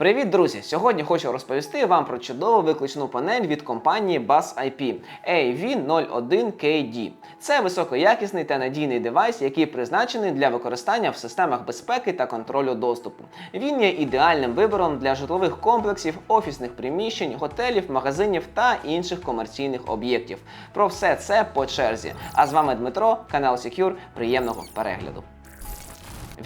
Привіт, друзі! Сьогодні хочу розповісти вам про чудову виключну панель від компанії Buzz IP AV01KD. Це високоякісний та надійний девайс, який призначений для використання в системах безпеки та контролю доступу. Він є ідеальним вибором для житлових комплексів, офісних приміщень, готелів, магазинів та інших комерційних об'єктів. Про все це по черзі. А з вами Дмитро, канал Secure. Приємного перегляду.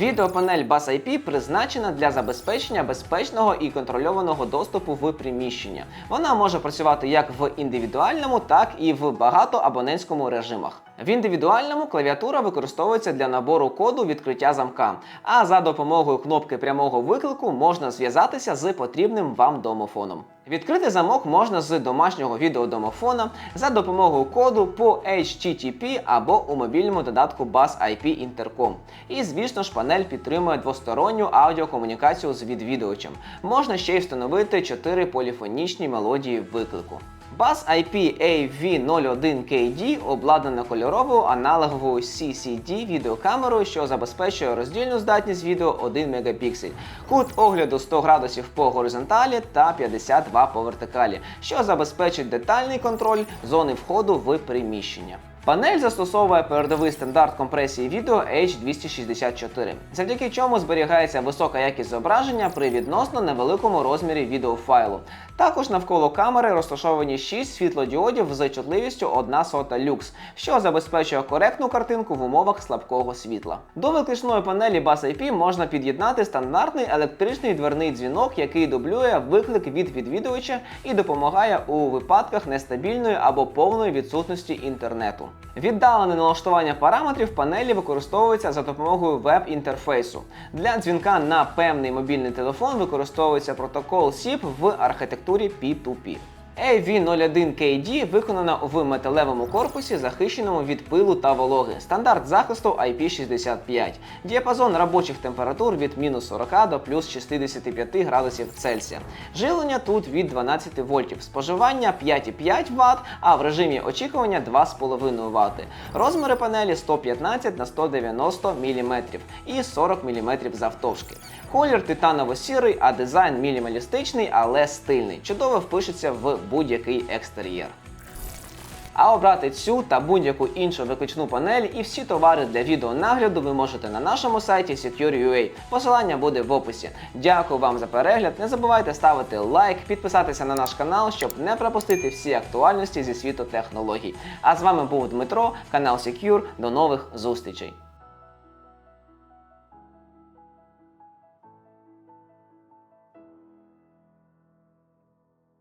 Відеопанель Bus IP призначена для забезпечення безпечного і контрольованого доступу в приміщення. Вона може працювати як в індивідуальному, так і в багатоабонентському режимах. В індивідуальному клавіатура використовується для набору коду відкриття замка, а за допомогою кнопки прямого виклику можна зв'язатися з потрібним вам домофоном. Відкрити замок можна з домашнього відеодомофона за допомогою коду по HTTP або у мобільному додатку Buzz IP Intercom. І звісно ж панель підтримує двосторонню аудіокомунікацію з відвідувачем. Можна ще й встановити 4 поліфонічні мелодії виклику. Buzz IP AV01KD обладнана кольоровою аналоговою CCD відеокамерою, що забезпечує роздільну здатність відео 1 мегапіксель, кут огляду 100 градусів по горизонталі та 52 по вертикалі, що забезпечить детальний контроль зони входу в приміщення. Панель застосовує передовий стандарт компресії відео H264, завдяки чому зберігається висока якість зображення при відносно невеликому розмірі відеофайлу. Також навколо камери розташовані 6 світлодіодів з чутливістю 1 сота люкс, що забезпечує коректну картинку в умовах слабкого світла. До виключної панелі Bus IP можна під'єднати стандартний електричний дверний дзвінок, який дублює виклик від відвідувача і допомагає у випадках нестабільної або повної відсутності інтернету. Віддалене налаштування параметрів панелі використовується за допомогою веб-інтерфейсу. Для дзвінка на певний мобільний телефон використовується протокол SIP в архітектурі P2P. AV01KD виконана в металевому корпусі, захищеному від пилу та вологи. Стандарт захисту IP65. Діапазон робочих температур від мінус 40 до плюс 65 градусів Цельсія. Живлення тут від 12 вольтів. Споживання 5,5 Вт, а в режимі очікування 2,5 Вт. Розміри панелі 115 на 190 мм і 40 мм завтовшки. Колір титаново-сірий, а дизайн мінімалістичний, але стильний. Чудово впишеться в будь-який екстер'єр. А обрати цю та будь-яку іншу виключну панель і всі товари для відеонагляду ви можете на нашому сайті Secure.ua. Посилання буде в описі. Дякую вам за перегляд. Не забувайте ставити лайк, підписатися на наш канал, щоб не пропустити всі актуальності зі світу технологій. А з вами був Дмитро, канал Secure. До нових зустрічей.